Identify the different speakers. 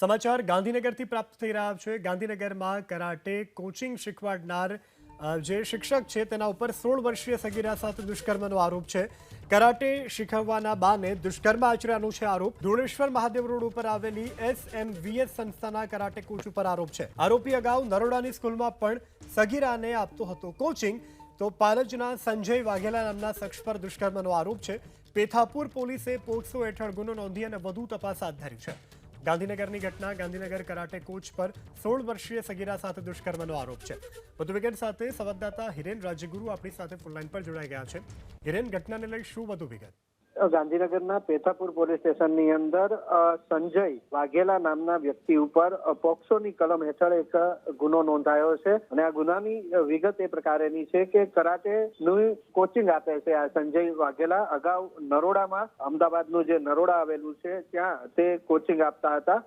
Speaker 1: સમાચાર ગાંધીનગરથી પ્રાપ્ત થઈ રહ્યા છે. ગાંધીનગરમાં કરાટે કોચિંગ શીખવાડનાર જે શિક્ષક છે તેના ઉપર સોળ વર્ષીય સગીરા સાથે દુષ્કર્મનો આરોપ છે. કરાટે શીખવવાના બાને દુષ્કર્મ આચર્યાનો છે આરોપ. ધોળેશ્વર મહાદેવ રોડ ઉપર આવેલી એસએમવીએસ સંસ્થાના કરાટે કોચ ઉપર આરોપ છે. આરોપી અગાઉ નરોડાની સ્કૂલમાં પણ સગીરાને આપતો હતો કોચિંગ. તો પાલજના સંજય વાઘેલા નામના શખ્સ પર દુષ્કર્મનો આરોપ છે. પેથાપુર પોલીસે પોક્સો હેઠળ ગુનો નોંધી અને વધુ તપાસ હાથ ધરી છે. ગાંધીનગરની ઘટના ગાંધીનગર કરાટે કોચ પર સોળ વર્ષીય સગીરા સાથે દુષ્કર્મનો આરોપ છે. વધુ વિગત સાથે સંવાદદાતા હિરેન રાજ્યગુરુ આપણી સાથે ફોનલાઈન પર જોડાઈ ગયા છે. હિરેન, ઘટનાને લઈ શું વધુ વિગત?
Speaker 2: ગાંધીનગરના પેથાપુર પોલીસ સ્ટેશનની અંદર સંજય વાઘેલા નામના વ્યક્તિ ઉપર પોક્સોની કલમ હેઠળ એક ગુનો નોંધાયો છે. અને આ ગુનાની વિગત એ પ્રકારેની છે કે કરાટેનું કોચિંગ આપે છે આ સંજય વાઘેલા. અગાઉ નરોડામાં, અમદાવાદનું જે નરોડા આવેલું છે, ત્યાં તે કોચિંગ આપતા હતા.